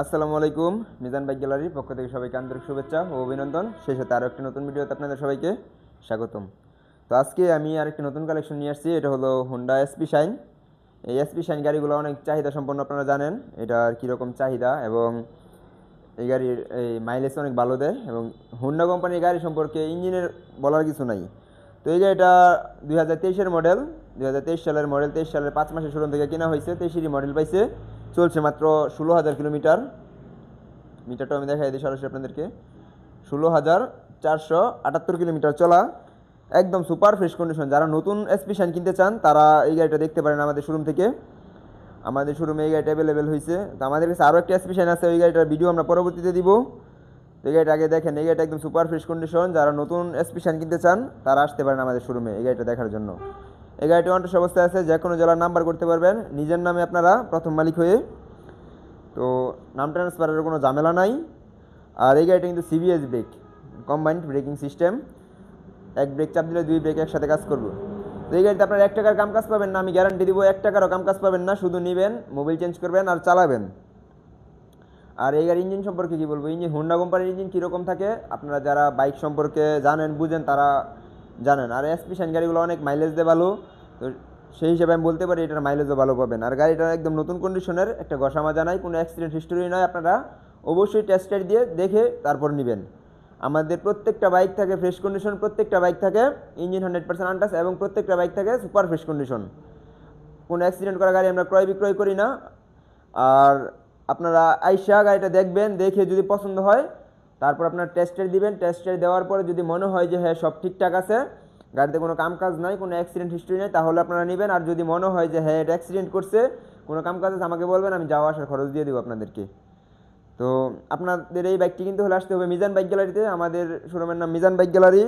আসসালামু আলাইকুম, মিজান বাইক গ্যালারির পক্ষ থেকে সবাইকে আন্তরিক শুভেচ্ছা ও অভিনন্দন। সেই সাথে আরও একটি নতুন ভিডিওতে আপনাদের সবাইকে স্বাগতম। তো আজকে আমি আরেকটি নতুন কালেকশন নিয়ে আসছি, এটা হলো হুন্ডা এসপি শাইন এই এসপি শাইন গাড়িগুলো অনেক চাহিদা সম্পন্ন, আপনারা জানেন। এটার কীরকম চাহিদা এবং এই গাড়ির এই মাইলেজ অনেক ভালো দেয় এবং হুন্ডা কোম্পানির গাড়ি সম্পর্কে ইঞ্জিনের বলার কিছু নাই। তো এই গাড়িটা দুই হাজার তেইশের মডেল দুই হাজার তেইশ সালের মডেল তেইশ সালের পাঁচ মাসের শোরুম থেকে কেনা হয়েছে, তেইশেরই মডেল পাইছে। চলছে মাত্র ষোলো হাজার কিলোমিটার। মিটারটা আমি দেখাই দিই সরাসরি আপনাদেরকে। ষোলো হাজার চারশো আটাত্তর কিলোমিটার চলা। একদম সুপার ফ্রেশ কন্ডিশন যারা নতুন এসপি শাইন কিনতে চান, তারা এই গাড়িটা দেখতে পারেন আমাদের শোরুম থেকে। আমাদের শোরুমে এই গাড়িটা অ্যাভেলেবেল হয়েছে তো আমাদের কাছে আরও একটা এসপি শাইন আছে, ওই গাড়িটার ভিডিও আমরা পরবর্তীতে দিব। এই গাড়িটা আগে দেখেন, এই গাড়িটা একদম সুপার ফ্রেশ কন্ডিশন যারা নতুন এসপি শাইন কিনতে চান, তারা আসতে পারেন আমাদের শোরুমে এই গাড়িটা দেখার জন্য। এই গাড়িটি অন্টেস অবস্থায় আছে যে কোনো জেলার নাম্বার করতে পারবেন। নিজের নামে আপনারা প্রথম মালিক হয়ে, তো নাম ট্রান্সফারের কোনো ঝামেলা নাই। আর এই গাড়িটা কিন্তু CBS brake combined braking system এক ব্রেক চাপ দিলে দুই ব্রেক একসাথে কাজ করবে। তো এই গাড়িতে আপনার এক টাকার কাম কাজ পাবেন না, আমি গ্যারান্টি দিব, এক টাকারও কাম কাজ পাবেন না। শুধু নেবেন মোবাইল চেঞ্জ করবেন আর চালাবেন। আর এই গাড়ির ইঞ্জিন সম্পর্কে কী বলব? ইঞ্জিন হোন্ডা কোম্পানির ইঞ্জিন কীরকম থাকে? আপনারা যারা বাইক সম্পর্কে জানেন, বুঝেন, তারা জানেন। আর এসপি শাইন গাড়িগুলো অনেক মাইলেজ দেয় ভালো। তো সেই হিসেবে আমি বলতে পারি এটার মাইলেজও ভালো পাবেন। আর গাড়িটা একদম নতুন কন্ডিশনের একটা ঘষা মাজা নাই কোনো অ্যাক্সিডেন্ট হিস্টোরি নয়, আপনারা অবশ্যই টেস্ট দিয়ে দেখে তারপর নেবেন। আমাদের প্রত্যেকটা বাইক থাকে ফ্রেশ কন্ডিশন প্রত্যেকটা বাইক থাকে ইঞ্জিন হান্ড্রেড পার্সেন্ট আনটাস এবং প্রত্যেকটা বাইক থাকে সুপার ফ্রেশ কন্ডিশন কোনো অ্যাক্সিডেন্ট করা গাড়ি আমরা ক্রয় বিক্রয় করি না। আর আপনারা আইসা গাড়িটা দেখবেন, দেখে যদি পছন্দ হয়, তারপর আপনার টেস্টের দিবেন। টেস্টের দেওয়ার পরে যদি মনে হয় যে হ্যাঁ সব ঠিকঠাক আছে, গাড়িতে কোনো কাম কাজ নাই, কোনো অ্যাক্সিডেন্ট হিস্ট্রি নেই, তাহলে আপনারা নেবেন। আর যদি মনে হয় যে হ্যাঁ এটা অ্যাক্সিডেন্ট করছে, কোনো কাম কাজ আছে, আমাকে বলবেন, আমি যাওয়া আসার খরচ দিয়ে দেবো আপনাদেরকে। তো, আপনাদের এই বাইকটি কিন্তু হলে আসতে হবে মিজান বাইক গ্যালারিতে। আমাদের শোরুমের নাম মিজান বাইক গ্যালারি।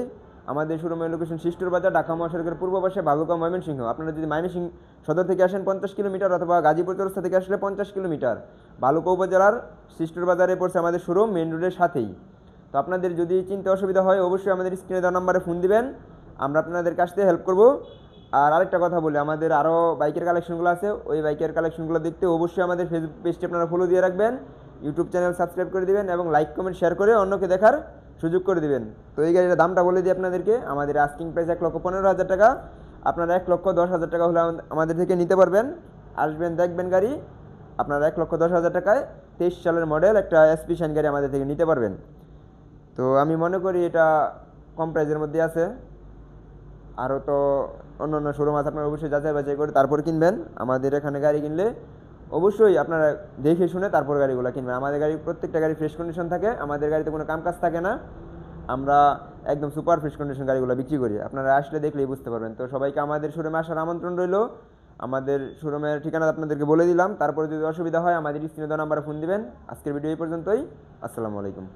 আমাদের শোরুমের লোকেশন শিষ্টুর বাজার ঢাকা মহাসড়কের পূর্ব পাশে বালুকা ময়মনসিংহ। আপনারা যদি ময়মনসিংহ সদর থেকে আসেন পঞ্চাশ কিলোমিটার অথবা গাজীপুর চৌরাস্তা থেকে আসলে পঞ্চাশ কিলোমিটার। বালুকা উপজেলার শিষ্টুর বাজারে পড়ছে আমাদের শোরুম মেন রোডের সাথেই। তো আপনাদের যদি চিনতে অসুবিধা হয়, অবশ্যই আমাদের স্ক্রিনে দেওয়া নাম্বারে ফোন দিবেন। আমরা আপনাদের কাছ থেকে হেল্প করব। আর আরেকটা কথা বলি, আমাদের আরও বাইকের কালেকশনগুলো আছে। ওই বাইকের কালেকশনগুলো দেখতে অবশ্যই আমাদের ফেসবুক পেজটি আপনারা ফলো দিয়ে রাখবেন। ইউটিউব চ্যানেল সাবস্ক্রাইব করে দিবেন এবং লাইক কমেন্ট শেয়ার করে অন্যকে দেখার সুযোগ করে দিবেন। তো এই গাড়ির দামটা বলে দিই আপনাদেরকে। আমাদের আস্কিং প্রাইস এক লক্ষ পনেরো হাজার টাকা। আপনারা এক লক্ষ দশ হাজার টাকা হলে আমাদের- থেকে নিতে পারবেন। আসবেন, দেখবেন গাড়ি। আপনারা এক লক্ষ দশ হাজার টাকায় তেইশ সালের মডেল একটা এসপি শাইন গাড়ি আমাদের থেকে নিতে পারবেন। তো আমি মনে করি এটা কম প্রাইসের মধ্যে আছে। আরও তো অন্য অন্য শোরুম আছে, আপনারা অবশ্যই যাচাই বাছাই করে তারপর কিনবেন। আমাদের এখানে গাড়ি কিনলে অবশ্যই আপনারা দেখে শুনে তারপর গাড়িগুলো কিনবেন। আমাদের গাড়ি, প্রত্যেকটা গাড়ি ফ্রেশ কন্ডিশন থাকে, আমাদের গাড়িতে কোনো কাম কাজ থাকে না। আমরা একদম সুপার ফ্রেশ কন্ডিশন গাড়িগুলো বিক্রি করি। আপনারা আসলে দেখলেই বুঝতে পারবেন। তো সবাইকে আমাদের শোরুমে আসার আমন্ত্রণ রইল। আমাদের শোরুমের ঠিকানা আপনাদেরকে বলে দিলাম। তারপরে যদি অসুবিধা হয়, আমাদের স্ক্রিনে দেওয়া নাম্বারে ফোন দিবেন। আজকের ভিডিও এই পর্যন্তই। আসসালামু আলাইকুম।